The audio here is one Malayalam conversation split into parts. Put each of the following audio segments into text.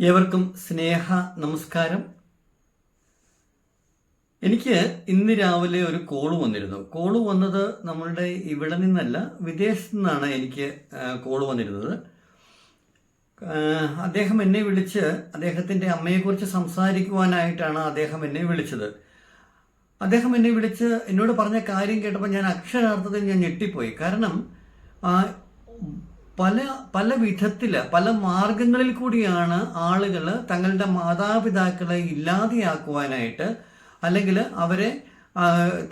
ഏവർക്കും സ്നേഹ നമസ്കാരം. എനിക്ക് ഇന്ന് രാവിലെ ഒരു കോൾ വന്നിരുന്നു. കോൾ വന്നത് നമ്മളുടെ ഇവിടെ നിന്നല്ല വിദേശത്തു നിന്നാണ് എനിക്ക് കോൾ വന്നിരുന്നത്. അദ്ദേഹം എന്നെ വിളിച്ച് അദ്ദേഹത്തിന്റെ അമ്മയെക്കുറിച്ച് സംസാരിക്കുവാനായിട്ടാണ് അദ്ദേഹം എന്നെ വിളിച്ചത്. അദ്ദേഹം എന്നെ വിളിച്ച് എന്നോട് പറഞ്ഞ കാര്യം കേട്ടപ്പോൾ ഞാൻ അക്ഷരാർത്ഥത്തിൽ ഞാൻ ഞെട്ടിപ്പോയി. കാരണം പല പല വിധത്തിൽ പല മാർഗങ്ങളിൽ കൂടിയാണ് ആളുകൾ തങ്ങളുടെ മാതാപിതാക്കളെ ഇല്ലാതെയാക്കുവാനായിട്ട് അല്ലെങ്കിൽ അവരെ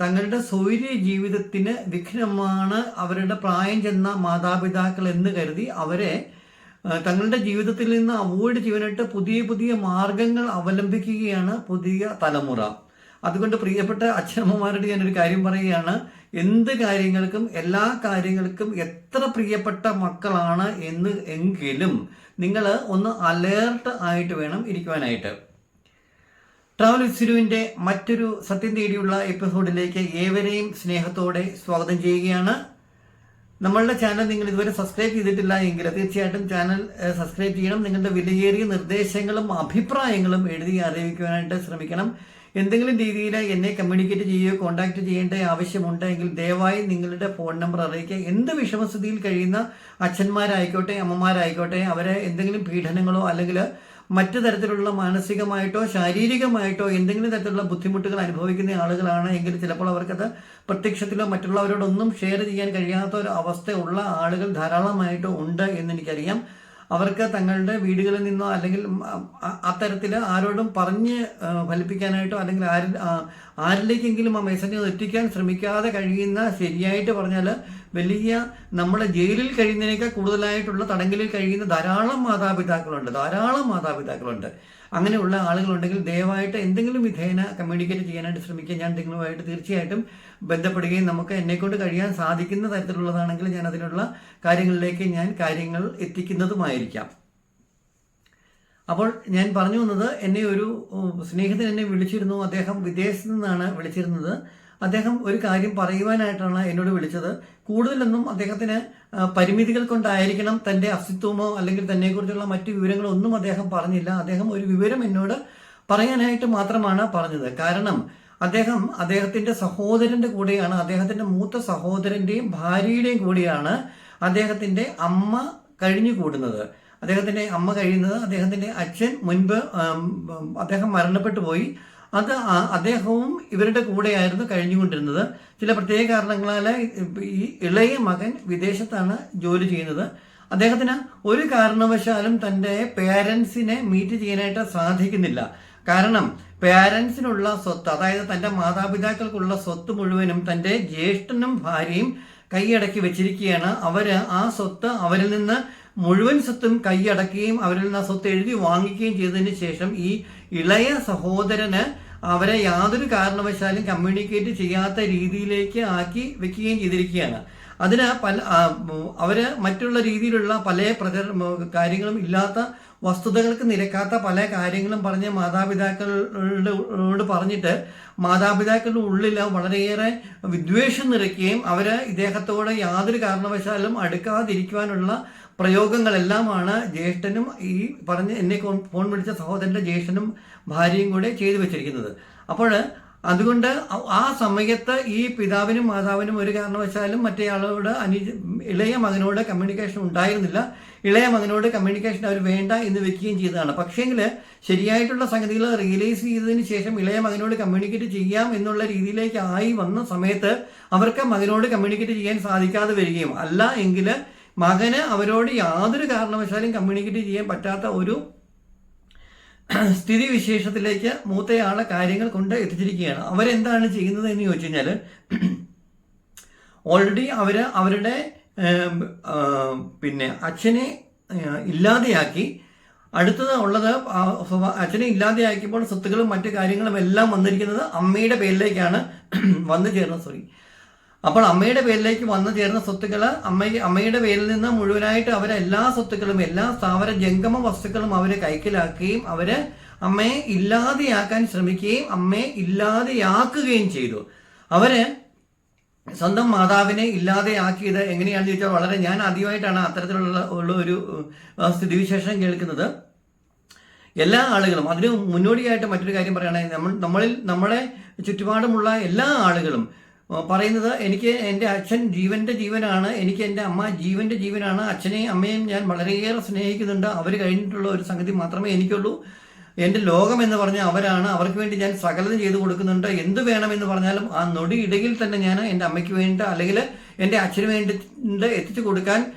തങ്ങളുടെ സ്വൈര്യ ജീവിതത്തിന് വിഘ്നമാണ് അവരുടെ പ്രായം ചെന്ന മാതാപിതാക്കൾ എന്ന് കരുതി അവരെ തങ്ങളുടെ ജീവിതത്തിൽ നിന്ന് അവോയ്ഡ് ചെയ്യാനായിട്ട് പുതിയ പുതിയ മാർഗങ്ങൾ അവലംബിക്കുകയാണ് പുതിയ തലമുറ. അതുകൊണ്ട് പ്രിയപ്പെട്ട അച്ഛനമ്മമാരോട് ഞാനൊരു കാര്യം പറയുകയാണ്. എന്ത് കാര്യങ്ങൾക്കും എല്ലാ കാര്യങ്ങൾക്കും എത്ര പ്രിയപ്പെട്ട മക്കളാണ് എന്ന് എങ്കിലും നിങ്ങൾ ഒന്ന് അലേർട്ട് ആയിട്ട് വേണം ഇരിക്കുവാനായിട്ട്. ട്രാവൽ സിരുവിന്റെ മറ്റൊരു സത്യം തേടിയുള്ള എപ്പിസോഡിലേക്ക് ഏവരെയും സ്നേഹത്തോടെ സ്വാഗതം ചെയ്യുകയാണ്. നമ്മളുടെ ചാനൽ നിങ്ങൾ ഇതുവരെ സബ്സ്ക്രൈബ് ചെയ്തിട്ടില്ല എങ്കിൽ തീർച്ചയായിട്ടും ചാനൽ സബ്സ്ക്രൈബ് ചെയ്യണം. നിങ്ങളുടെ വിലയേറിയ നിർദ്ദേശങ്ങളും അഭിപ്രായങ്ങളും എഴുതി അറിയിക്കുവാനായിട്ട് ശ്രമിക്കണം. എന്തെങ്കിലും രീതിയിൽ എന്നെ കമ്മ്യൂണിക്കേറ്റ് ചെയ്യുകയോ കോൺടാക്ട് ചെയ്യേണ്ട ആവശ്യമുണ്ടെങ്കിൽ ദയവായി നിങ്ങളുടെ ഫോൺ നമ്പർ അറിയിക്കുക. എന്ത് വിഷമസ്ഥിതിയിൽ കഴിയുന്ന അച്ഛന്മാരായിക്കോട്ടെ അമ്മമാരായിക്കോട്ടെ അവരെ എന്തെങ്കിലും പീഡനങ്ങളോ അല്ലെങ്കിൽ മറ്റു തരത്തിലുള്ള മാനസികമായിട്ടോ ശാരീരികമായിട്ടോ എന്തെങ്കിലും തരത്തിലുള്ള ബുദ്ധിമുട്ടുകൾ അനുഭവിക്കുന്ന ആളുകളാണ് എങ്കിൽ ചിലപ്പോൾ അവർക്കത് പ്രത്യക്ഷത്തിലോ മറ്റുള്ളവരോടൊന്നും ഷെയർ ചെയ്യാൻ കഴിയാത്ത ഒരു അവസ്ഥയുള്ള ആളുകൾ ധാരാളമായിട്ടോ ഉണ്ട് എന്ന് എനിക്കറിയാം. അവർക്ക് തങ്ങളുടെ വീടുകളിൽ നിന്നോ അല്ലെങ്കിൽ അത്തരത്തിൽ ആരോടും പറഞ്ഞ് ഫലിപ്പിക്കാനായിട്ടോ അല്ലെങ്കിൽ ആരിൽ ആ- ആരിലേക്കെങ്കിലും ആ മെസ്സേജ് എത്തിക്കാൻ ശ്രമിക്കാതെ കഴിയുന്ന ശരിയായിട്ട് പറഞ്ഞാൽ വലിയ നമ്മുടെ ജയിലിൽ കഴിയുന്നതിനേക്കാൾ കൂടുതലായിട്ടുള്ള തടങ്കലിൽ കഴിയുന്ന ധാരാളം മാതാപിതാക്കളുണ്ട്. ധാരാളം മാതാപിതാക്കളുണ്ട്. അങ്ങനെയുള്ള ആളുകളുണ്ടെങ്കിൽ ദയവായിട്ട് എന്തെങ്കിലും വിധേയന കമ്മ്യൂണിക്കേറ്റ് ചെയ്യാനായിട്ട് ശ്രമിക്കുക. ഞാൻ നിങ്ങളുമായിട്ട് തീർച്ചയായിട്ടും ബന്ധപ്പെടുകയും നമുക്ക് എന്നെക്കൊണ്ട് കഴിയാൻ സാധിക്കുന്ന തരത്തിലുള്ളതാണെങ്കിൽ ഞാൻ അതിനുള്ള കാര്യങ്ങളിലേക്ക് ഞാൻ കാര്യങ്ങൾ എത്തിക്കുന്നതുമായിരിക്കാം. അപ്പോൾ ഞാൻ പറഞ്ഞു വന്നത് എന്നെ ഒരു സ്നേഹിതൻ എന്നെ വിളിച്ചിരുന്നു. അദ്ദേഹം വിദേശത്തു നിന്നാണ് വിളിച്ചിരുന്നത്. അദ്ദേഹം ഒരു കാര്യം പറയുവാനായിട്ടാണ് എന്നോട് വിളിച്ചത്. കൂടുതലൊന്നും അദ്ദേഹത്തിന് പരിമിതികൾ കൊണ്ടായിരിക്കണം തന്റെ അസ്തിത്വമോ അല്ലെങ്കിൽ തന്നെക്കുറിച്ചുള്ള മറ്റു വിവരങ്ങളോ ഒന്നും അദ്ദേഹം പറഞ്ഞില്ല. അദ്ദേഹം ഒരു വിവരം എന്നോട് പറയാനായിട്ട് മാത്രമാണ് പറഞ്ഞത്. കാരണം അദ്ദേഹം അദ്ദേഹത്തിന്റെ സഹോദരന്റെ കൂടെയാണ് അദ്ദേഹത്തിന്റെ മൂത്ത സഹോദരന്റെയും ഭാര്യയുടെയും കൂടെയാണ് അദ്ദേഹത്തിന്റെ അമ്മ കഴിഞ്ഞു കൂടുന്നത് അദ്ദേഹത്തിന്റെ അമ്മ കഴിയുന്നത് അദ്ദേഹത്തിന്റെ അച്ഛൻ മുൻപ് അദ്ദേഹം മരണപ്പെട്ടു പോയി. അത് അദ്ദേഹവും ഇവരുടെ കൂടെയായിരുന്നു കഴിഞ്ഞുകൊണ്ടിരുന്നത്. ചില പ്രത്യേക കാരണങ്ങളാൽ ഈ ഇളയ മകൻ വിദേശത്താണ് ജോലി ചെയ്യുന്നത്. അദ്ദേഹത്തിന് ഒരു കാരണവശാലും തന്റെ പേരൻസിനെ മീറ്റ് ചെയ്യാനായിട്ട് സാധിക്കുന്നില്ല. കാരണം പേരൻസിനുള്ള സ്വത്ത് അതായത് തന്റെ മാതാപിതാക്കൾക്കുള്ള സ്വത്ത് മുഴുവനും തന്റെ ജ്യേഷ്ഠനും ഭാര്യയും കൈയടക്കി വെച്ചിരിക്കുകയാണ്. അവർ ആ സ്വത്ത് അവരിൽ നിന്ന് മുഴുവൻ സ്വത്തും കൈയടക്കുകയും അവരിൽ നിന്ന് സ്വത്ത് എഴുതി വാങ്ങിക്കുകയും ചെയ്തതിന് ശേഷം ഈ ഇളയ സഹോദരന് അവരെ യാതൊരു കാരണവശാലും കമ്മ്യൂണിക്കേറ്റ് ചെയ്യാത്ത രീതിയിലേക്ക് ആക്കി വെക്കുകയും ചെയ്തിരിക്കുകയാണ്. അതിന് പല അവർ മറ്റുള്ള രീതിയിലുള്ള പല പ്രചര കാര്യങ്ങളും ഇല്ലാത്ത വസ്തുതകൾക്ക് നിരക്കാത്ത പല കാര്യങ്ങളും പറഞ്ഞ് മാതാപിതാക്കളോട് പറഞ്ഞിട്ട് മാതാപിതാക്കളുടെ ഉള്ളിൽ വളരെയേറെ വിദ്വേഷം നിറയ്ക്കുകയും അവർ ഇദ്ദേഹത്തോട് യാതൊരു കാരണവശാലും അടുക്കാതിരിക്കുവാനുള്ള പ്രയോഗങ്ങളെല്ലാമാണ് ജ്യേഷ്ഠനും ഈ പറഞ്ഞ് എന്നെ ഫോൺ വിളിച്ച സഹോദരന്റെ ജ്യേഷ്ഠനും ഭാര്യയും കൂടെ ചെയ്തു വെച്ചിരിക്കുന്നത്. അപ്പോൾ അതുകൊണ്ട് ആ- സമയത്ത് ഈ പിതാവിനും മാതാവിനും ഒരു കാരണവശാലും മറ്റേ ആളോട് അനി ഇളയ മകനോട് കമ്മ്യൂണിക്കേഷൻ ഉണ്ടായിരുന്നില്ല. ഇളയ മകനോട് കമ്മ്യൂണിക്കേഷൻ അവർ വേണ്ട എന്ന് വെക്കുകയും ചെയ്തതാണ്. പക്ഷേങ്കിൽ ശരിയായിട്ടുള്ള സംഗതികൾ റിയലൈസ് ചെയ്തതിന് ശേഷം ഇളയ മകനോട് കമ്മ്യൂണിക്കേറ്റ് ചെയ്യാം എന്നുള്ള രീതിയിലേക്ക് ആയി വന്ന സമയത്ത് അവർക്ക് മകനോട് കമ്മ്യൂണിക്കേറ്റ് ചെയ്യാൻ സാധിക്കാതെ വരികയും അല്ല എങ്കിൽ മകന് അവരോട് യാതൊരു കാരണവശാലും കമ്മ്യൂണിക്കേറ്റ് ചെയ്യാൻ പറ്റാത്ത ഒരു സ്ഥിതി വിശേഷത്തിലേക്ക് മൂത്തയാളെ കാര്യങ്ങൾ കൊണ്ട് എത്തിച്ചിരിക്കുകയാണ്. അവരെന്താണ് ചെയ്യുന്നത് എന്ന് ചോദിച്ചു കഴിഞ്ഞാൽ ഓൾറെഡി അവർ അവരുടെ പിന്നെ അച്ഛനെ ഇല്ലാതെയാക്കി. അടുത്തത് ഉള്ളത് അച്ഛനെ ഇല്ലാതെയാക്കിയപ്പോൾ സ്വത്തുക്കളും മറ്റു കാര്യങ്ങളും എല്ലാം വന്നിരിക്കുന്നത് അമ്മയുടെ പേരിലേക്കാണ് വന്നു ചേർന്നത്. സോറി അപ്പോൾ അമ്മയുടെ പേരിലേക്ക് വന്നു ചേർന്ന സ്വത്തുക്കൾ അമ്മ അമ്മയുടെ പേരിൽ നിന്ന് മുഴുവനായിട്ട് അവരെ എല്ലാ സ്വത്തുക്കളും എല്ലാ സ്ഥാവര ജംഗമ വസ്തുക്കളും അവരെ കൈക്കലാക്കുകയും അവർ അമ്മയെ ഇല്ലാതെയാക്കാൻ ശ്രമിക്കുകയും അമ്മയെ ഇല്ലാതെയാക്കുകയും ചെയ്തു. അവർ സ്വന്തം മാതാവിനെ ഇല്ലാതെയാക്കിയത് എങ്ങനെയാണെന്ന് ചോദിച്ചാൽ വളരെ ഞാൻ ആദ്യമായിട്ടാണ് അത്തരത്തിലുള്ള ഉള്ള ഒരു സ്ഥിതിവിശേഷം കേൾക്കുന്നത്. എല്ലാ ആളുകളും അതിന് മുന്നോടിയായിട്ട് മറ്റൊരു കാര്യം പറയുകയാണെങ്കിൽ നമ്മൾ നമ്മളിൽ നമ്മളെ ചുറ്റുപാടുമുള്ള എല്ലാ ആളുകളും പറയുന്നത് എനിക്ക് എന്റെ അച്ഛൻ ജീവന്റെ ജീവനാണ് എനിക്ക് എന്റെ അമ്മ ജീവന്റെ ജീവനാണ് അച്ഛനെയും അമ്മയും ഞാൻ വളരെയേറെ സ്നേഹിക്കുന്നുണ്ട്. അവർ കഴിഞ്ഞിട്ടുള്ള ഒരു സംഗതി മാത്രമേ എനിക്കുള്ളൂ. എന്റെ ലോകം എന്ന് പറഞ്ഞാൽ അവരാണ്. അവർക്ക് വേണ്ടി ഞാൻ സകലം ചെയ്തു കൊടുക്കുന്നുണ്ട്. എന്ത് വേണമെന്ന് പറഞ്ഞാലും ആ നൊടി ഇടയിൽ തന്നെ ഞാൻ എന്റെ അമ്മയ്ക്ക് വേണ്ടി അല്ലെങ്കിൽ എന്റെ അച്ഛന് വേണ്ടി എത്തിച്ചു കൊടുക്കാൻ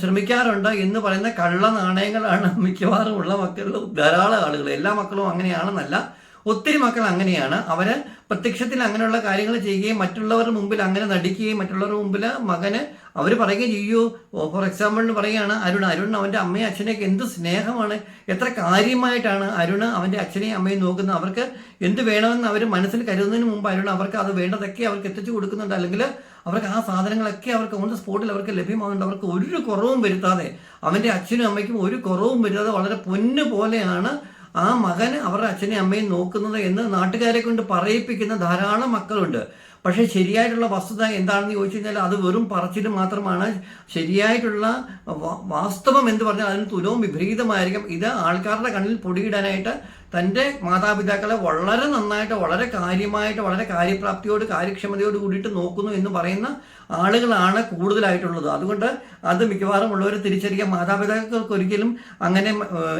ശ്രമിക്കാറുണ്ട് എന്ന് പറയുന്ന കള്ള നാണയങ്ങളാണ് മിക്കവാറും ഉള്ള മക്കളിൽ ധാരാളം ആളുകൾ. എല്ലാ മക്കളും അങ്ങനെയാണെന്നല്ല. ഒത്തിരി മക്കൾ അങ്ങനെയാണ്. അവർ പ്രത്യക്ഷത്തിൽ അങ്ങനെയുള്ള കാര്യങ്ങൾ ചെയ്യുകയും മറ്റുള്ളവരുടെ മുമ്പിൽ അങ്ങനെ നടിക്കുകയും മറ്റുള്ളവരുടെ മുമ്പിൽ മകന് അവർ പറയുകയും ചെയ്യൂ. ഫോർ എക്സാമ്പിളിന് പറയുകയാണ് അരുൺ. അരുൺ അവന്റെ അമ്മയും അച്ഛനെയൊക്കെ എന്ത് സ്നേഹമാണ്. എത്ര കാര്യമായിട്ടാണ് അരുൺ അവന്റെ അച്ഛനെയും അമ്മയും നോക്കുന്നത്. അവർക്ക് എന്ത് വേണമെന്ന് അവർ മനസ്സിൽ കരുതുന്നതിന് മുമ്പ് അരുൺ അവർക്ക് അത് വേണ്ടതൊക്കെ അവർക്ക് എത്തിച്ചു കൊടുക്കുന്നുണ്ട്. അല്ലെങ്കിൽ അവർക്ക് ആ സാധനങ്ങളൊക്കെ അവർക്ക് ഓൺ ദ സ്പോട്ടിൽ അവർക്ക് ലഭ്യമാകുന്നുണ്ട് അവർക്ക് ഒരു കുറവും വരുത്താതെ അവന്റെ അച്ഛനും അമ്മയ്ക്കും ഒരു കുറവും വരുത്താതെ വളരെ പൊന്നു പോലെയാണ് ആ മകൻ അവരുടെ അച്ഛനെയും അമ്മയും നോക്കുന്നത് എന്ന് നാട്ടുകാരെ കൊണ്ട് പറയിപ്പിക്കുന്ന ധാരാളം മക്കളുണ്ട്. പക്ഷേ ശരിയായിട്ടുള്ള വസ്തുത എന്താണെന്ന് ചോദിച്ചു കഴിഞ്ഞാൽ അത് വെറും പറച്ചിൽ മാത്രമാണ്. ശരിയായിട്ടുള്ള വാസ്തവം എന്ന് പറഞ്ഞാൽ അതിന് തുലവും വിപരീതമായിരിക്കും. ഇത് ആൾക്കാരുടെ കണ്ണിൽ പൊടിയിടാനായിട്ട് തന്റെ മാതാപിതാക്കളെ വളരെ നന്നായിട്ട് വളരെ കാര്യമായിട്ട് വളരെ കാര്യപ്രാപ്തിയോട് കാര്യക്ഷമതയോട് കൂടിയിട്ട് നോക്കുന്നു എന്ന് പറയുന്ന ആളുകളാണ് കൂടുതലായിട്ടുള്ളത്. അതുകൊണ്ട് അത് മിക്കവാറും ഉള്ളവർ തിരിച്ചറിയുക മാതാപിതാക്കൾക്ക് ഒരിക്കലും അങ്ങനെ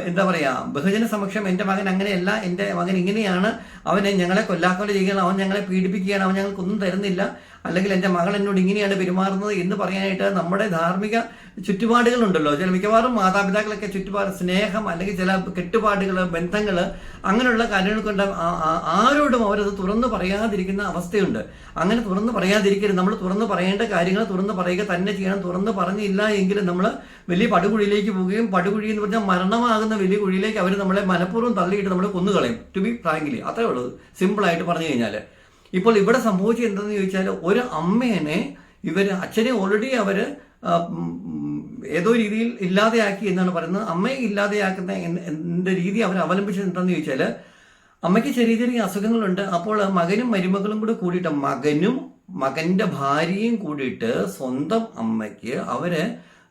എന്താ പറയുക ബഹുജന സമക്ഷം എന്റെ മകൻ അങ്ങനെയല്ല എന്റെ മകൻ ഇങ്ങനെയാണ് അവനെ ഞങ്ങളെ കൊല്ലാക്കൊല ചെയ്യുകയാണ് അവൻ ഞങ്ങളെ പീഡിപ്പിക്കുകയാണ് അവൻ ഞങ്ങൾക്കൊന്നും തരുന്നില്ല. അല്ലെങ്കിൽ എന്റെ മകൾ എന്നോട് ഇങ്ങനെയാണ് പെരുമാറുന്നത് എന്ന് പറയാനായിട്ട് നമ്മുടെ ധാർമ്മിക ചുറ്റുപാടുകളുണ്ടല്ലോ. ചില മിക്കവാറും മാതാപിതാക്കളൊക്കെ ചുറ്റുപാട് സ്നേഹം അല്ലെങ്കിൽ ചില കെട്ടുപാടുകൾ ബന്ധങ്ങൾ അങ്ങനെയുള്ള കാര്യങ്ങൾ കൊണ്ട് ആരോടും അവരത് തുറന്നു പറയാതിരിക്കുന്ന അവസ്ഥയുണ്ട്. അങ്ങനെ തുറന്നു പറയാതിരിക്കരുത്. നമ്മൾ തുറന്നു പറയേണ്ട കാര്യങ്ങൾ തുറന്നു പറയുക തന്നെ ചെയ്യണം. തുറന്നു പറഞ്ഞില്ല എങ്കിൽ നമ്മൾ വലിയ പടുകുഴിയിലേക്ക് പോവുകയും പടുകുഴി എന്ന് പറഞ്ഞാൽ മരണമാകുന്ന വലിയ കുഴിയിലേക്ക് അവർ നമ്മളെ മനഃപൂർവം തള്ളിയിട്ട് നമ്മളെ കൊന്നുകളയും. ടു ബി ഫ്രാങ്ക്ലി അത്രേ ഉള്ളൂ. സിമ്പിളായിട്ട് പറഞ്ഞു കഴിഞ്ഞാൽ ഇപ്പോൾ ഇവിടെ സംഭവിച്ചത് എന്തെന്ന് ചോദിച്ചാൽ ഒരു അമ്മേനെ ഇവർ അച്ഛനെ ഓൾറെഡി അവർ ഏതോ രീതിയിൽ ഇല്ലാതെയാക്കി എന്നാണ് പറയുന്നത്. അമ്മയെ ഇല്ലാതെയാക്കുന്ന എന്ന രീതി അവർ അവലംബിച്ചത് എന്താണെന്ന് ചോദിച്ചാൽ അമ്മയ്ക്ക് ചെറിയ ചെറിയ അസുഖങ്ങളുണ്ട്. അപ്പോൾ മകനും മരുമകളും കൂടെ കൂടിയിട്ട് മകനും മകന്റെ ഭാര്യയും കൂടിയിട്ട് സ്വന്തം അമ്മയ്ക്ക് അവർ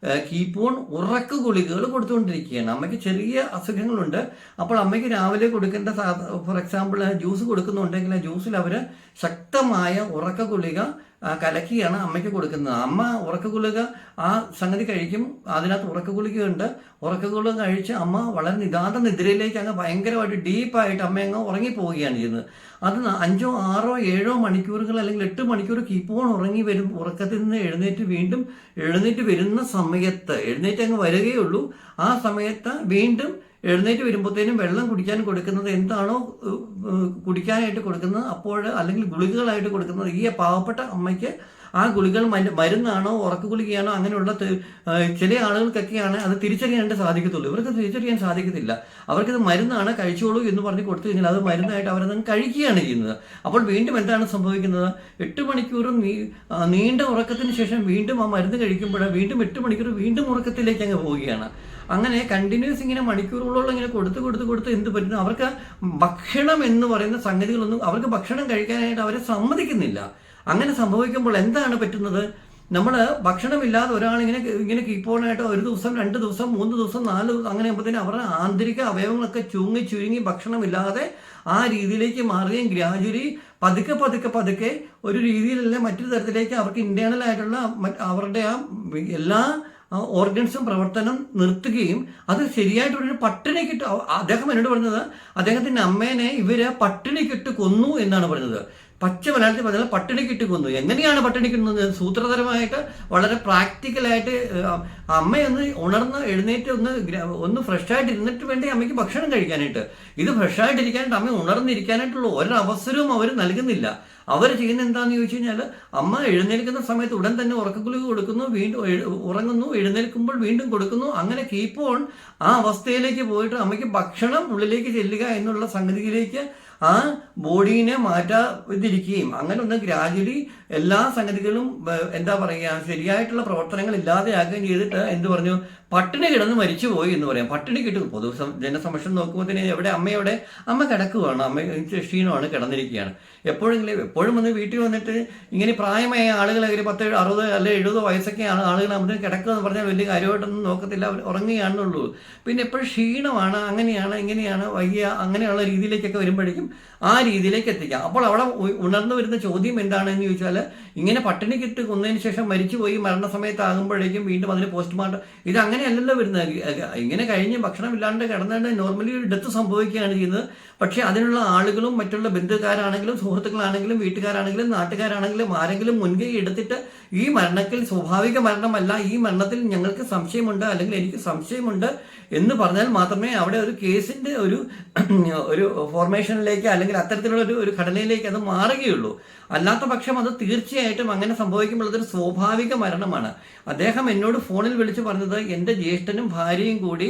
കീപ്പോൺ ഉറക്ക ഗുളികകൾ കൊടുത്തുകൊണ്ടിരിക്കുകയാണ്. അമ്മയ്ക്ക് ചെറിയ അസുഖങ്ങളുണ്ട്. അപ്പോൾ അമ്മയ്ക്ക് രാവിലെ കൊടുക്കേണ്ട ഫോർ എക്സാമ്പിൾ ജ്യൂസ് കൊടുക്കുന്നുണ്ടെങ്കിൽ ആ ജ്യൂസിൽ അവർ ശക്തമായ ഉറക്ക ഗുളിക കലക്കിയാണ് അമ്മയ്ക്ക് കൊടുക്കുന്നത്. അമ്മ ഉറക്ക ഗുളിക ആ സംഗതി കഴിക്കും. അതിനകത്ത് ഉറക്ക ഗുളികയുണ്ട്. ഉറക്ക ഗുളിക കഴിച്ച് അമ്മ വളരെ നിതാന്ത നിദ്രയിലേക്ക് അങ്ങ് ഭയങ്കരമായിട്ട് ഡീപ്പായിട്ട് അമ്മ അങ്ങ് ഉറങ്ങിപ്പോവുകയാണ് ചെയ്യുന്നത്. അത് അഞ്ചോ ആറോ ഏഴോ മണിക്കൂറുകൾ അല്ലെങ്കിൽ എട്ട് മണിക്കൂർ കീപ്പോൺ ഉറങ്ങി വരും. ഉറക്കത്തിൽ നിന്ന് എഴുന്നേറ്റ് വീണ്ടും എഴുന്നേറ്റ് വരുന്ന സമയത്ത് എഴുന്നേറ്റ് അങ്ങ് വരികയുള്ളൂ ആ സമയത്ത് വീണ്ടും എഴുന്നേറ്റ് വരുമ്പോഴത്തേനും വെള്ളം കുടിക്കാൻ കൊടുക്കുന്നത് എന്താണോ കുടിക്കാനായിട്ട് കൊടുക്കുന്നത് അപ്പോൾ അല്ലെങ്കിൽ ഗുളികകളായിട്ട് കൊടുക്കുന്നത് ഈ പാവപ്പെട്ട അമ്മയ്ക്ക് ആ ഗുളികൾ മരുന്നാണോ ഉറക്ക ഗുളികയാണോ അങ്ങനെയുള്ള ചില ആളുകൾക്കൊക്കെയാണ് അത് തിരിച്ചറിയാനായിട്ട് സാധിക്കത്തുള്ളൂ. ഇവർക്ക് തിരിച്ചറിയാൻ സാധിക്കത്തില്ല. അവർക്കിത് മരുന്നാണ് കഴിച്ചോളൂ എന്ന് പറഞ്ഞ് കൊടുത്തു കഴിഞ്ഞാൽ അത് മരുന്നായിട്ട് അവരത് കഴിക്കുകയാണ് ചെയ്യുന്നത്. അപ്പോൾ വീണ്ടും എന്താണ് സംഭവിക്കുന്നത്? എട്ട് മണിക്കൂറും നീ നീണ്ട ഉറക്കത്തിന് ശേഷം വീണ്ടും ആ മരുന്ന് കഴിക്കുമ്പോൾ വീണ്ടും എട്ട് മണിക്കൂർ വീണ്ടും ഉറക്കത്തിലേക്ക് അങ്ങ് പോവുകയാണ്. അങ്ങനെ കണ്ടിന്യൂസ് ഇങ്ങനെ മണിക്കൂറുകളോളം ഇങ്ങനെ കൊടുത്ത് കൊടുത്ത് കൊടുത്ത് എന്ത് പറ്റുന്നു? അവർക്ക് ഭക്ഷണം എന്ന് പറയുന്ന സംഗതികളൊന്നും അവർക്ക് ഭക്ഷണം കഴിക്കാനായിട്ട് അവരെ സമ്മതിക്കുന്നില്ല. അങ്ങനെ സംഭവിക്കുമ്പോൾ എന്താണ് പറ്റുന്നത്? നമ്മൾ ഭക്ഷണമില്ലാതെ ഒരാൾ ഇങ്ങനെ കീപ്പോണായിട്ട് ഒരു ദിവസം രണ്ട് ദിവസം മൂന്ന് ദിവസം നാല് അങ്ങനെ ആകുമ്പോഴത്തേനും അവരുടെ ആന്തരിക അവയവങ്ങളൊക്കെ ചുങ്ങി ചുരുങ്ങി ഭക്ഷണമില്ലാതെ ആ രീതിയിലേക്ക് മാറുകയും ഗ്രാജുവലി പതുക്കെ പതുക്കെ പതുക്കെ ഒരു രീതിയിലല്ല മറ്റൊരു തരത്തിലേക്ക് അവർക്ക് ഇന്റേണൽ ആയിട്ടുള്ള അവരുടെ ആ എല്ലാ ഓർഗൻസും പ്രവർത്തനം നിർത്തുകയും അത് ശരിയായിട്ടൊരു പട്ടിണിക്കിട്ട് അദ്ദേഹം എന്നോട് പറഞ്ഞത് അദ്ദേഹത്തിന്റെ അമ്മേനെ ഇവർ പട്ടിണിക്കിട്ട് കൊന്നു എന്നാണ് പറഞ്ഞത്. പച്ച മലയാളത്തിൽ പറഞ്ഞാൽ പട്ടിണിക്കിട്ട് കൊന്നു. എങ്ങനെയാണ് പട്ടിണിക്കുന്നത് സൂത്രപരമായിട്ട് വളരെ പ്രാക്ടിക്കലായിട്ട് അമ്മയൊന്ന് ഉണർന്ന് എഴുന്നേറ്റ് ഒന്ന് ഒന്ന് ഫ്രഷായിട്ട് ഇരുന്നിട്ട് വേണ്ടി അമ്മയ്ക്ക് ഭക്ഷണം കഴിക്കാനായിട്ട്. ഇത് ഫ്രഷായിട്ട് ഇരിക്കാനായിട്ട് അമ്മ ഉണർന്നിരിക്കാനായിട്ടുള്ള ഒരവസരവും അവർ നൽകുന്നില്ല. അവർ ചെയ്യുന്ന എന്താണെന്ന് ചോദിച്ചു കഴിഞ്ഞാൽ അമ്മ എഴുന്നേൽക്കുന്ന സമയത്ത് ഉടൻ തന്നെ ഉറക്കക്കുളിക കൊടുക്കുന്നു വീണ്ടും ഉറങ്ങുന്നു എഴുന്നേൽക്കുമ്പോൾ വീണ്ടും കൊടുക്കുന്നു. അങ്ങനെ കീപ്പ് ഓൺ ആ അവസ്ഥയിലേക്ക് പോയിട്ട് അമ്മയ്ക്ക് ഭക്ഷണം ഉള്ളിലേക്ക് ചെല്ലുക എന്നുള്ള സംഗതിയിലേക്ക് ആ ബോഡീനെ മാറ്റാതിരിക്കുകയും അങ്ങനെ ഒന്ന് ഗ്രാജുവലി എല്ലാ സംഗതികളും എന്താ പറയുക ശരിയായിട്ടുള്ള പ്രവർത്തനങ്ങൾ ഇല്ലാതെയാക്കുകയും ചെയ്തിട്ട് എന്ത് പറഞ്ഞു? പട്ടിണി കിടന്ന് മരിച്ചു പോയി എന്ന് പറയാം. പട്ടിണി കിട്ടും. പൊതു ജനസംരക്ഷണം നോക്കുമ്പോൾ തന്നെ എവിടെ അമ്മയോടെ അമ്മ കിടക്കുകയാണ് അമ്മ ക്ഷീണമാണ് കിടന്നിരിക്കുകയാണ്. എപ്പോഴെങ്കിലും എപ്പോഴും വന്ന് വീട്ടിൽ വന്നിട്ട് ഇങ്ങനെ പ്രായമായ ആളുകൾ ഒരു പത്ത് അറുപത് അല്ലെ എഴുപത് വയസ്സൊക്കെ ആണ് ആളുകൾ അമ്മ കിടക്കുക എന്ന് പറഞ്ഞാൽ വലിയ കാര്യമായിട്ടൊന്നും നോക്കത്തില്ല. അവർ ഉറങ്ങുകയാണെന്നുള്ളൂ. പിന്നെ എപ്പോഴും ക്ഷീണമാണ്. അങ്ങനെയാണ് ഇങ്ങനെയാണ് വയ്യ അങ്ങനെയുള്ള രീതിയിലേക്കൊക്കെ വരുമ്പോഴേക്കും ആ രീതിയിലേക്ക് എത്തിക്കാം. അപ്പോൾ അവിടെ ഉണർന്നു വരുന്ന ചോദ്യം എന്താണെന്ന് ചോദിച്ചാൽ ഇങ്ങനെ പട്ടിണി കിട്ട് കൊന്നതിന് ശേഷം മരിച്ചുപോയി മരണസമയത്താകുമ്പോഴേക്കും വീണ്ടും അതിന് പോസ്റ്റ്മോർട്ടം. ഇത് അങ്ങനെയല്ലല്ലോ വരുന്നത്. ഇങ്ങനെ കഴിഞ്ഞ് ഭക്ഷണം ഇല്ലാണ്ട് കിടന്നുകൊണ്ട് നോർമലി ഒരു ഡെത്ത് സംഭവിക്കുകയാണ് ചെയ്യുന്നത്. പക്ഷേ അതിനുള്ള ആളുകളും മറ്റുള്ള ബന്ധുക്കാരാണെങ്കിലും സുഹൃത്തുക്കളാണെങ്കിലും വീട്ടുകാരാണെങ്കിലും നാട്ടുകാരാണെങ്കിലും ആരെങ്കിലും മുൻകൈ എടുത്തിട്ട് ഈ മരണത്തിൽ സ്വാഭാവിക മരണമല്ല ഈ മരണത്തിൽ ഞങ്ങൾക്ക് സംശയമുണ്ട് അല്ലെങ്കിൽ എനിക്ക് സംശയമുണ്ട് എന്ന് പറഞ്ഞാൽ മാത്രമേ അവിടെ ഒരു കേസിന്റെ ഒരു ഒരു ഫോർമേഷനിലേക്ക് അല്ലെങ്കിൽ അത്തരത്തിലുള്ള ഒരു ഒരു ഘടനയിലേക്ക് അത് മാറുകയുള്ളൂ. അല്ലാത്ത പക്ഷം അത് തീർച്ചയായിട്ടും അങ്ങനെ സംഭവിക്കുമ്പോൾ അതൊരു സ്വാഭാവിക മരണമാണ്. അദ്ദേഹം എന്നോട് ഫോണിൽ വിളിച്ചു പറഞ്ഞത് എന്റെ ജ്യേഷ്ഠനും ഭാര്യയും കൂടി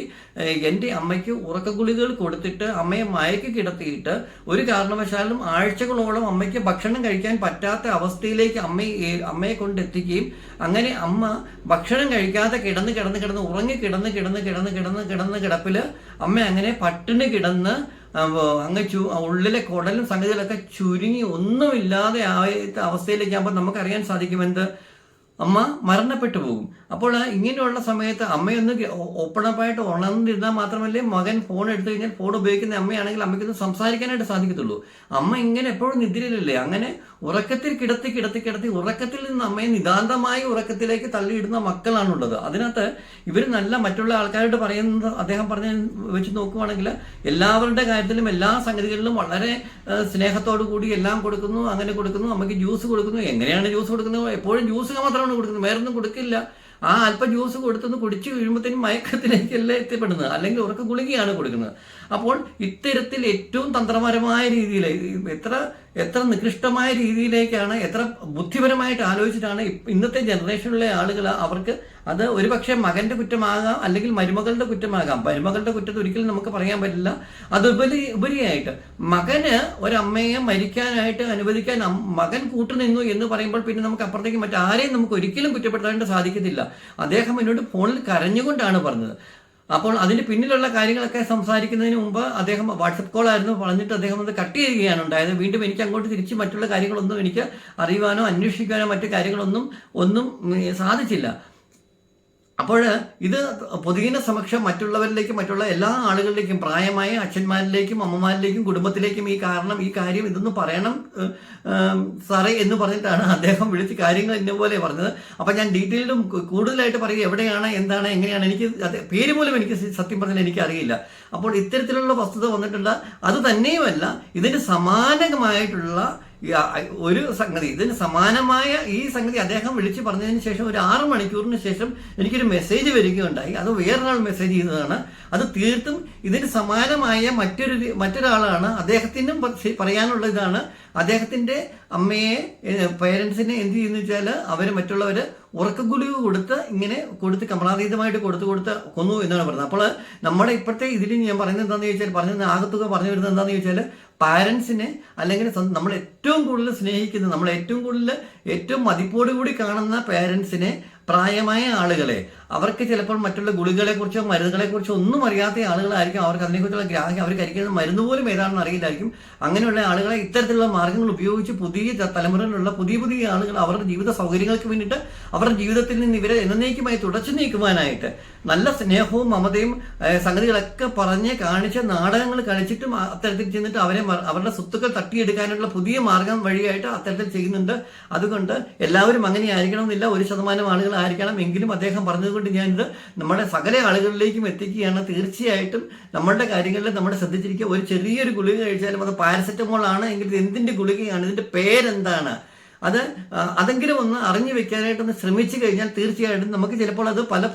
എന്റെ അമ്മയ്ക്ക് ഉറക്കഗുളികൾ കൊടുത്തിട്ട് അമ്മയെ മയക്കി കിടത്തിയിട്ട് ഒരു കാരണവശാലും ആഴ്ചകളോളം അമ്മയ്ക്ക് ഭക്ഷണം കഴിക്കാൻ പറ്റാത്ത അവസ്ഥയിലേക്ക് അമ്മയെ അമ്മയെ കൊണ്ടെത്തിക്കുകയും അങ്ങനെ അമ്മ ഭക്ഷണം കഴിക്കാതെ കിടന്ന് കിടന്ന് കിടന്ന് ഉറങ്ങി കിടന്ന് കിടന്ന് കിടന്ന് കിടന്ന് കിടന്ന് കിടപ്പിൽ അമ്മ അങ്ങനെ പട്ടിണി കിടന്ന് അങ്ങ് ഉള്ളിലെ കുടലും സംഗതികളൊക്കെ ചുരുങ്ങി ഒന്നുമില്ലാതെ ആയ അവസ്ഥയിലേക്ക് ആകുമ്പോൾ നമുക്കറിയാൻ സാധിക്കും എന്ത്? അമ്മ മരണപ്പെട്ടു പോകും. അപ്പോൾ ഇങ്ങനെയുള്ള സമയത്ത് അമ്മയൊന്ന് ഓപ്പണപ്പായിട്ട് ഉണർന്നിരുന്നാൽ മാത്രമല്ലേ മകൻ ഫോൺ എടുത്തു കഴിഞ്ഞാൽ ഫോൺ ഉപയോഗിക്കുന്ന അമ്മയാണെങ്കിൽ അമ്മയ്ക്കൊന്ന് സംസാരിക്കാനായിട്ട് സാധിക്കത്തുള്ളൂ. അമ്മ ഇങ്ങനെ എപ്പോഴും നിദ്രയിലല്ലേ? അങ്ങനെ ഉറക്കത്തിൽ കിടത്തി കിടത്തി കിടത്തി ഉറക്കത്തിൽ നിന്ന് അമ്മയെ നിതാന്തമായി ഉറക്കത്തിലേക്ക് തള്ളിയിടുന്ന മക്കളാണുള്ളത്. അതിനകത്ത് ഇവർ നല്ല മറ്റുള്ള ആൾക്കാരോട് പറയുന്നത് അദ്ദേഹം പറഞ്ഞ വെച്ച് നോക്കുവാണെങ്കിൽ എല്ലാവരുടെ കാര്യത്തിലും എല്ലാ സംഗതികളിലും വളരെ സ്നേഹത്തോടു കൂടി എല്ലാം കൊടുക്കുന്നു അങ്ങനെ കൊടുക്കുന്നു അമ്മയ്ക്ക് ജ്യൂസ് കൊടുക്കുന്നു. എങ്ങനെയാണ് ജ്യൂസ് കൊടുക്കുന്നത്? എപ്പോഴും ജ്യൂസ് മാത്രമാണ് കൊടുക്കുന്നത്. വേറൊന്നും കൊടുക്കില്ല. ആ അല്പ ജ്യൂസ് കൊടുത്തൊന്ന് കുടിച്ചു വീഴുമ്പോഴത്തേനും മയക്കത്തിലേക്കല്ലേ എത്തിപ്പെടുന്നത്. അല്ലെങ്കിൽ ഉറക്ക ഗുളികയാണ് കൊടുക്കുന്നത്. അപ്പോൾ ഇത്തരത്തിൽ ഏറ്റവും തന്ത്രപരമായ രീതിയിൽ എത്ര എത്ര നികൃഷ്ടമായ രീതിയിലേക്കാണ് എത്ര ബുദ്ധിപരമായിട്ട് ആലോചിച്ചിട്ടാണ് ഇന്നത്തെ ജനറേഷനിലെ ആളുകൾ അവർക്ക് അത് ഒരുപക്ഷെ മകന്റെ കുറ്റമാകാം അല്ലെങ്കിൽ മരുമകളുടെ കുറ്റമാകാം. മരുമകളുടെ കുറ്റത്തെ ഒരിക്കലും നമുക്ക് പറയാൻ പറ്റില്ല. അത് ഉപരി ഉപരിയായിട്ട് മകന് ഒരമ്മയെ മരിക്കാനായിട്ട് അനുവദിക്കാൻ മകൻ കൂട്ടുനിന്നു എന്ന് പറയുമ്പോൾ പിന്നെ നമുക്ക് അപ്പുറത്തേക്ക് മറ്റാരെയും നമുക്ക് ഒരിക്കലും കുറ്റപ്പെടുത്താനായിട്ട് സാധിക്കത്തില്ല. അദ്ദേഹം എന്നോട് ഫോണിൽ കരഞ്ഞുകൊണ്ടാണ് പറഞ്ഞത്. അപ്പോൾ അതിന്റെ പിന്നിലുള്ള കാര്യങ്ങളൊക്കെ സംസാരിക്കുന്നതിന് മുമ്പ് അദ്ദേഹം വാട്സപ്പ് കോൾ ആയിരുന്നു പറഞ്ഞിട്ട് അദ്ദേഹം അത് കട്ട് ചെയ്യുകയാണ് ഉണ്ടായത്. വീണ്ടും എനിക്ക് അങ്ങോട്ട് തിരിച്ച് മറ്റുള്ള കാര്യങ്ങളൊന്നും എനിക്ക് അറിയുവാനോ അന്വേഷിക്കാനോ മറ്റു കാര്യങ്ങളൊന്നും ഒന്നും സാധിച്ചില്ല. അപ്പോൾ ഇത് പൊതുജന സമക്ഷം മറ്റുള്ളവരിലേക്കും മറ്റുള്ള എല്ലാ ആളുകളിലേക്കും പ്രായമായ അച്ഛന്മാരിലേക്കും അമ്മമാരിലേക്കും കുടുംബത്തിലേക്കും ഈ കാരണം ഈ കാര്യം ഇതൊന്ന് പറയണം സാറേ എന്ന് പറഞ്ഞിട്ടാണ് അദ്ദേഹം വിളിച്ച് കാര്യങ്ങൾ പോലെ പറഞ്ഞത്. അപ്പം ഞാൻ ഡീറ്റെയിൽഡും കൂടുതലായിട്ട് പറയുക എവിടെയാണ് എന്താണ് എങ്ങനെയാണ് എനിക്ക് പേര് പോലും എനിക്ക് സത്യം പറഞ്ഞാൽ എനിക്ക് അറിയില്ല അപ്പോൾ ഇത്തരത്തിലുള്ള വസ്തുത വന്നിട്ടുള്ള അത് തന്നെയുമല്ല ഇതിന് സമാനമായിട്ടുള്ള ഒരു സംഗതി ഇതിന് സമാനമായ ഈ സംഗതി അദ്ദേഹം വിളിച്ച് പറഞ്ഞതിന് ശേഷം ഒരു ആറ് മണിക്കൂറിന് ശേഷം എനിക്കൊരു മെസ്സേജ് വരികയുണ്ടായി. അത് വേറൊരാൾ മെസ്സേജ് ചെയ്തതാണ് അത് തീർത്തും ഇതിന് സമാനമായ മറ്റൊരു മറ്റൊരാളാണ്. അദ്ദേഹത്തിനും പറയാനുള്ള ഇതാണ് അദ്ദേഹത്തിന്റെ അമ്മയെ പേരൻസിനെ എന്ത് ചെയ്യുന്നു വെച്ചാൽ അവർ മറ്റുള്ളവർ ഉറക്കഗുളിക കൊടുത്ത് ഇങ്ങനെ കൊടുത്ത് കമലാതീതമായിട്ട് കൊടുത്ത് കൊടുത്ത് കൊന്നു എന്നാണ് പറയുന്നത് അപ്പോൾ നമ്മുടെ ഇപ്പോഴത്തെ ഇതിൽ ഞാൻ പറയുന്നത് എന്താണെന്ന് ചോദിച്ചാൽ പറഞ്ഞത് ആകത്തുക പറഞ്ഞു വരുന്നത് എന്താണെന്ന് ചോദിച്ചാൽ പാരൻസിനെ അല്ലെങ്കിൽ നമ്മൾ ഏറ്റവും കൂടുതൽ സ്നേഹിക്കുന്ന നമ്മൾ ഏറ്റവും കൂടുതൽ ഏറ്റവും മതിപ്പോടുകൂടി കാണുന്ന പാരൻസിനെ പ്രായമായ ആളുകളെ അവർക്ക് ചിലപ്പോൾ മറ്റുള്ള ഗുളികളെ കുറിച്ചോ മരുന്നുകളെ കുറിച്ചോ ഒന്നും അറിയാത്ത ആളുകളായിരിക്കും അവർക്ക് അതിനെക്കുറിച്ചുള്ള ഗ്രാഹ്യം അവർ കഴിക്കുന്ന മരുന്ന് പോലും ഏതാണെന്ന് അറിയില്ലായിരിക്കും. അങ്ങനെയുള്ള ആളുകളെ ഇത്തരത്തിലുള്ള മാർഗങ്ങൾ ഉപയോഗിച്ച് പുതിയ തലമുറയിലുള്ള പുതിയ പുതിയ ആളുകൾ അവരുടെ ജീവിത സൗകര്യങ്ങൾക്ക് വേണ്ടിയിട്ട് അവരുടെ ജീവിതത്തിൽ നിന്ന് ഇവരെ എന്നേക്കുമായി തുടച്ചു നീക്കുവാനായിട്ട് നല്ല സ്നേഹവും മമതയും സംഗതികളൊക്കെ പറഞ്ഞ് കാണിച്ച് നാടകങ്ങൾ കളിച്ചിട്ടും അത്തരത്തിൽ ചെന്നിട്ട് അവരെ അവരുടെ സ്വത്തുക്കൾ തട്ടിയെടുക്കാനുള്ള പുതിയ മാർഗം വഴിയായിട്ട് അത്തരത്തിൽ ചെയ്യുന്നുണ്ട്. അതുകൊണ്ട് എല്ലാവരും അങ്ങനെ ആയിരിക്കണം എന്നില്ല ഒരു ശതമാനം ആളുകൾ ആയിരിക്കണം എങ്കിലും അദ്ദേഹം പറഞ്ഞതുകൊണ്ട് ഞാനിത് നമ്മുടെ സകല ആളുകളിലേക്കും എത്തിക്കുകയാണ്. തീർച്ചയായിട്ടും നമ്മളുടെ കാര്യങ്ങളിൽ നമ്മൾ ശ്രദ്ധിച്ചിരിക്കുക. ഒരു ചെറിയൊരു ഗുളിക കഴിച്ചാലും അത് പാരസെറ്റമോൾ ആണ് എങ്കിൽ ഇത് എന്തിന്റെ ഗുളികയാണ്? ഇതിന്റെ പേരെന്താണ്? അത് അതെങ്കിലും ഒന്ന് അറിഞ്ഞു വെക്കാനായിട്ട് ഒന്ന് ശ്രമിച്ചു കഴിഞ്ഞാൽ തീർച്ചയായിട്ടും നമുക്ക് ചിലപ്പോൾ അത് പല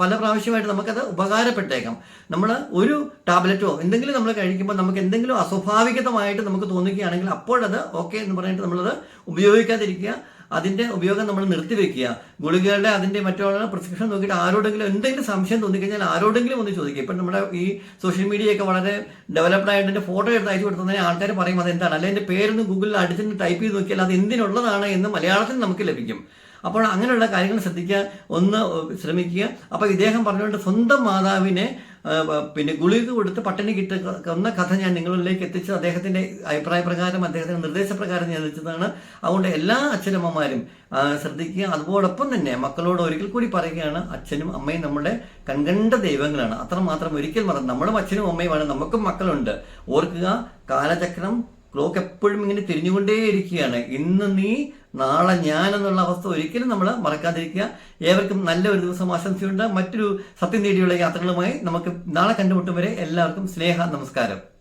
പല പ്രാവശ്യമായിട്ട് നമുക്കത് ഉപകാരപ്പെട്ടേക്കാം. നമ്മൾ ഒരു ടാബ്ലറ്റോ എന്തെങ്കിലും നമ്മൾ കഴിക്കുമ്പോൾ നമുക്ക് എന്തെങ്കിലും അസ്വാഭാവികതമായിട്ട് നമുക്ക് തോന്നുകയാണെങ്കിൽ അപ്പോഴത് ഓക്കെ എന്ന് പറഞ്ഞിട്ട് നമ്മളത് ഉപയോഗിക്കാതിരിക്കുക. അതിന്റെ ഉപയോഗം നമ്മൾ നിർത്തിവെക്കുക ഗുളികകളുടെ അതിന്റെ മറ്റുള്ള പ്രിസ്ക്രിപ്ഷൻ നോക്കിയിട്ട് ആരോടെങ്കിലും എന്തെങ്കിലും സംശയം തോന്നിക്കഴിഞ്ഞാൽ ആരോടെങ്കിലും ഒന്ന് ചോദിക്കുക. ഇപ്പം നമ്മുടെ ഈ സോഷ്യൽ മീഡിയ ഒക്കെ വളരെ ഡെവലപ്ഡ് ആയിട്ട് എന്റെ ഫോട്ടോ എടുത്ത് അയച്ചു കൊടുത്തതിന് ആൾക്കാർ പറയും അത് എന്താണ് അല്ലെങ്കിൽ എന്റെ പേരൊന്ന് ഗൂഗിളിൽ അടിച്ചിട്ട് ടൈപ്പ് ചെയ്ത് നോക്കിയാൽ അത് എന്തിനുള്ളതാണ് എന്ന് മലയാളത്തിൽ നമുക്ക് ലഭിക്കും. അപ്പോൾ അങ്ങനെയുള്ള കാര്യങ്ങൾ ശ്രദ്ധിക്കുക ഒന്ന് ശ്രമിക്കുക. അപ്പോൾ ഇദ്ദേഹം പറഞ്ഞുകൊണ്ട് സ്വന്തം മാതാവിനെ പിന്നെ ഗുളിക കൊടുത്ത് പട്ടിണി കിട്ടുന്ന കഥ ഞാൻ നിങ്ങളിലേക്ക് എത്തിച്ച് അദ്ദേഹത്തിന്റെ അഭിപ്രായ പ്രകാരം അദ്ദേഹത്തിന്റെ നിർദ്ദേശപ്രകാരം ഞാൻ എത്തിച്ചതാണ്. അതുകൊണ്ട് എല്ലാ അച്ഛനമ്മമാരും ശ്രദ്ധിക്കുക. അതോടൊപ്പം തന്നെ മക്കളോട് ഒരിക്കൽ കൂടി പറയുകയാണ് അച്ഛനും അമ്മയും നമ്മുടെ കൺകണ്ട ദൈവങ്ങളാണ്. അത്രമാത്രം ഒരിക്കൽ മറന്നു നമ്മളും അച്ഛനും അമ്മയുമാണ് നമുക്കും മക്കളുണ്ട്. ഓർക്കുക കാലചക്രം ക്ലോക്ക് എപ്പോഴും ഇങ്ങനെ തിരിഞ്ഞുകൊണ്ടേയിരിക്കുകയാണ്. ഇന്ന് നീ നാളെ ഞാൻ എന്നുള്ള അവസ്ഥ ഒരിക്കലും നമ്മൾ മറക്കാതിരിക്കുക. ഏവർക്കും നല്ല ഒരു ദിവസം ആശംസയുണ്ട് മറ്റൊരു സത്യം നേടിയുള്ള യാത്രകളുമായി നമുക്ക് നാളെ കണ്ടുമുട്ടും വരെ എല്ലാവർക്കും സ്നേഹ നമസ്കാരം.